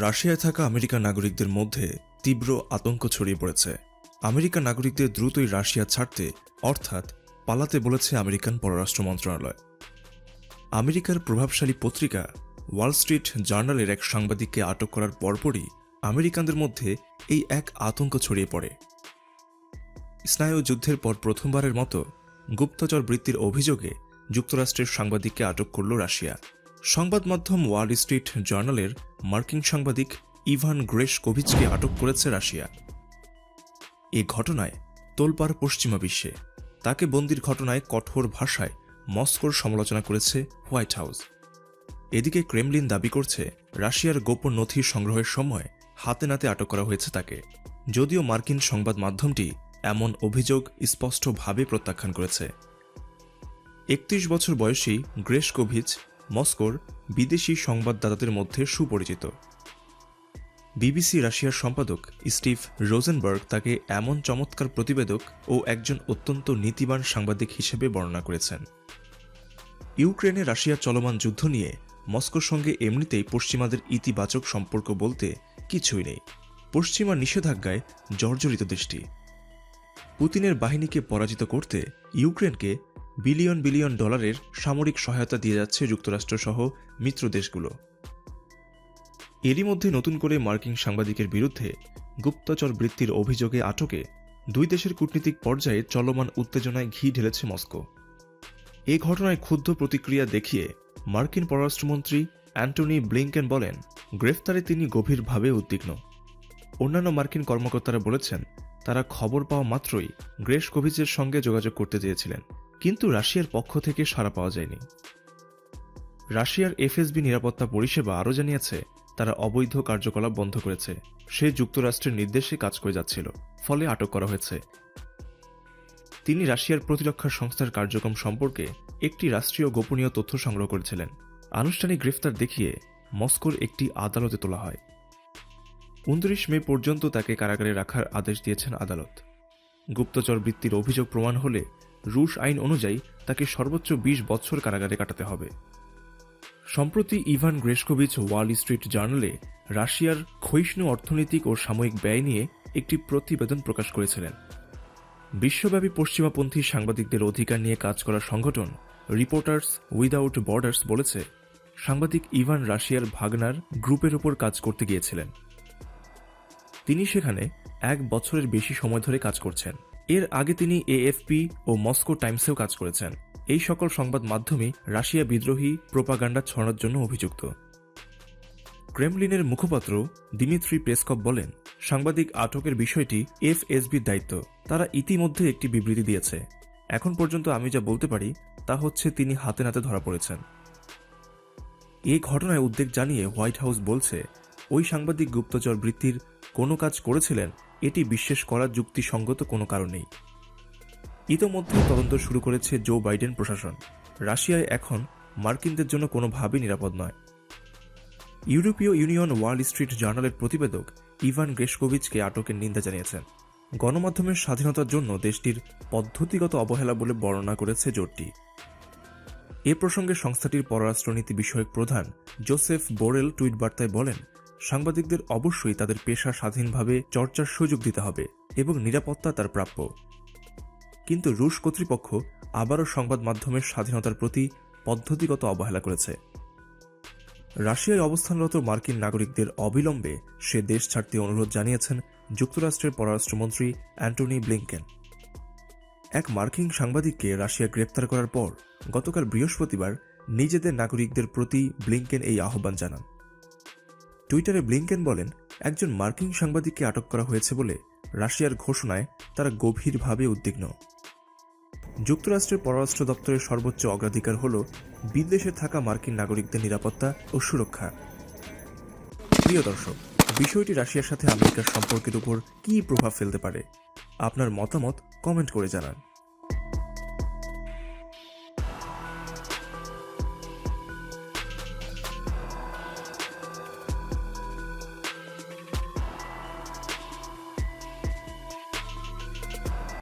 রাশিয়ায় থাকা আমেরিকান নাগরিকদের মধ্যে তীব্র আতঙ্ক ছড়িয়ে পড়েছে। আমেরিকান নাগরিকদের দ্রুতই রাশিয়া ছাড়তে, অর্থাৎ পালাতে বলেছে আমেরিকান পররাষ্ট্র মন্ত্রণালয়। আমেরিকার প্রভাবশালী পত্রিকা ওয়াল স্ট্রিট জার্নালের এক সাংবাদিককে আটক করার পরপরই আমেরিকানদের মধ্যে এই এক আতঙ্ক ছড়িয়ে পড়ে। স্নায়ু যুদ্ধের পর প্রথমবারের মতো গুপ্তচর বৃত্তির অভিযোগে যুক্তরাষ্ট্রের সাংবাদিককে আটক করল রাশিয়া। সংবাদ মাধ্যম ওয়াল স্ট্রিট জার্নালের মার্কিন সাংবাদিক ইভান গ্রেশ কোভিচকে আটক করেছে রাশিয়া। এ ঘটনায় তোলপাড় পশ্চিমা বিশ্বে। তাকে বন্দির ঘটনায় কঠোর ভাষায় মস্কোর সমালোচনা করেছে হোয়াইট হাউস। এদিকে ক্রেমলিন দাবি করছে, রাশিয়ার গোপন নথি সংগ্রহের সময় হাতে নাতে আটক করা হয়েছে তাকে। যদিও মার্কিন সংবাদ মাধ্যমটি এমন অভিযোগ স্পষ্টভাবে প্রত্যাখ্যান করেছে। একত্রিশ বছর বয়সী গ্রেশকোভিচ মস্কোর বিদেশি সংবাদদাতাদের মধ্যে সুপরিচিত। বিবিসি রাশিয়ার সম্পাদক স্টিভ রোজেনবার্গ তাকে এমন চমৎকার প্রতিবেদক ও একজন অত্যন্ত নীতিবান সাংবাদিক হিসেবে বর্ণনা করেছেন। ইউক্রেনে রাশিয়ার চলমান যুদ্ধ নিয়ে মস্কোর সঙ্গে এমনিতেই পশ্চিমাদের ইতিবাচক সম্পর্ক বলতে কিছুই নেই। পশ্চিমা নিষেধাজ্ঞায় জর্জরিত দেশটি। পুতিনের বাহিনীকে পরাজিত করতে ইউক্রেনকে বিলিয়ন বিলিয়ন ডলারের সামরিক সহায়তা দিয়ে যাচ্ছে যুক্তরাষ্ট্রসহ মিত্র দেশগুলো। এরই মধ্যে নতুন করে মার্কিন সাংবাদিকের বিরুদ্ধে গুপ্তচর বৃত্তির অভিযোগে আটকে দুই দেশের কূটনীতিক পর্যায়ে চলমান উত্তেজনায় ঘি ঢেলেছে মস্কো। এ ঘটনায় ক্ষুব্ধ প্রতিক্রিয়া দেখিয়ে মার্কিন পররাষ্ট্রমন্ত্রী অ্যান্টনি ব্লিংকেন বলেন, গ্রেফতারে তিনি গভীরভাবে উদ্বিগ্ন। অন্যান্য মার্কিন কর্মকর্তারা বলেছেন, তারা খবর পাওয়া মাত্রই গ্রেস কোভিচের সঙ্গে যোগাযোগ করতে চেয়েছিলেন। কিন্তু রাশিয়ার পক্ষ থেকে সাড়া পাওয়া যায়নি। রাশিয়ার এফএসবি নিরাপত্তা পরিষেবা আরও জানিয়েছে, তারা অবৈধ কার্যকলাপ বন্ধ করেছে। সে যুক্তরাষ্ট্রের নির্দেশে কাজ করে যাচ্ছিল, ফলে আটক করা হয়েছে। তিনি রাশিয়ার প্রতিরক্ষা সংস্থার কার্যক্রম সম্পর্কে একটি রাষ্ট্রীয় গোপনীয় তথ্য সংগ্রহ করেছিলেন। আনুষ্ঠানিক গ্রেফতার দেখিয়ে মস্কোর একটি আদালতে তোলা হয়। উনত্রিশ মে পর্যন্ত তাকে কারাগারে রাখার আদেশ দিয়েছেন আদালত। গুপ্তচর বৃত্তির অভিযোগ প্রমাণ হলে রুশ আইন অনুযায়ী তাকে সর্বোচ্চ বিশ বছর কারাগারে কাটাতে হবে। সম্প্রতি ইভান গ্রেশকোভিচ ওয়াল স্ট্রিট জার্নালে রাশিয়ার ক্ষয়িষ্ণু অর্থনৈতিক ও সাময়িক ব্যয় নিয়ে একটি প্রতিবেদন প্রকাশ করেছিলেন। বিশ্বব্যাপী পশ্চিমাপন্থী সাংবাদিকদের অধিকার নিয়ে কাজ করা সংগঠন রিপোর্টার্স উইদাউট বর্ডার্স বলেছে, সাংবাদিক ইভান রাশিয়ার ভাগনার গ্রুপের ওপর কাজ করতে গিয়েছিলেন। তিনি সেখানে এক বছরের বেশি সময় ধরে কাজ করছেন। এর আগে তিনি এএফপি ও মস্কো টাইমসেও কাজ করেছেন। এই সকল সংবাদ মাধ্যমে রাশিয়া বিদ্রোহী প্রোপাগান্ডা ছড়ানোর জন্য অভিযুক্ত। ক্রেমলিনের মুখপাত্র দিমিত্রি পেসকপ বলেন, সাংবাদিক আটকের বিষয়টি এফএসবির দায়িত্ব। তারা ইতিমধ্যে একটি বিবৃতি দিয়েছে। এখন পর্যন্ত আমি যা বলতে পারি, তা হচ্ছে তিনি হাতে নাতে ধরা পড়েছেন। এই ঘটনায় উদ্বেগ জানিয়ে হোয়াইট হাউস বলছে, ওই সাংবাদিক গুপ্তচর বৃত্তির কোনো কাজ করেছিলেন, এটি বিশ্বাস করার যুক্তিসঙ্গত কোনো কারণ নেই। ইতোমধ্যে তদন্ত শুরু করেছে জো বাইডেন প্রশাসন। রাশিয়ায় এখন মার্কিনদের জন্য কোনোভাবেই নিরাপদ নয়। ইউরোপীয় ইউনিয়ন ওয়াল স্ট্রিট জার্নালের প্রতিবেদক ইভান গ্রেশকোভিচকে আটকের নিন্দা জানিয়েছেন। গণমাধ্যমের স্বাধীনতার জন্য দেশটির পদ্ধতিগত অবহেলা বলে বর্ণনা করেছে জোটটি। এ প্রসঙ্গে সংস্থাটির পররাষ্ট্রনীতি বিষয়ক প্রধান জোসেফ বোরেল টুইট বার্তায় বলেন সাংবাদিকদের অবশ্যই তাদের পেশা স্বাধীনভাবে চর্চার সুযোগ দিতে হবে এবং নিরাপত্তা তার প্রাপ্য। কিন্তু রুশ কর্তৃপক্ষ আবারও সংবাদ মাধ্যমের স্বাধীনতার প্রতি পদ্ধতিগত অবহেলা করেছে। রাশিয়ায় অবস্থানরত মার্কিন নাগরিকদের অবিলম্বে সে দেশ ছাড়তে অনুরোধ জানিয়েছেন যুক্তরাষ্ট্রের পররাষ্ট্রমন্ত্রী অ্যান্টনি ব্লিংকেন। এক মার্কিন সাংবাদিককে রাশিয়া গ্রেপ্তার করার পর গতকাল বৃহস্পতিবার নিজেদের নাগরিকদের প্রতি ব্লিংকেন এই আহ্বান জানান। টুইটারে ব্লিংকেন বলেন, একজন মার্কিন সাংবাদিককে আটক করা হয়েছে বলে রাশিয়ার ঘোষণায় তারা গভীরভাবে উদ্বিগ্ন। যুক্তরাষ্ট্রের পররাষ্ট্র দপ্তরের সর্বোচ্চ অগ্রাধিকার হল বিদেশে থাকা মার্কিন নাগরিকদের নিরাপত্তা ও সুরক্ষা। প্রিয় দর্শক, বিষয়টি রাশিয়ার সাথে আমেরিকার সম্পর্কের উপর কী প্রভাব ফেলতে পারে? আপনার মতামত কমেন্ট করে জানান।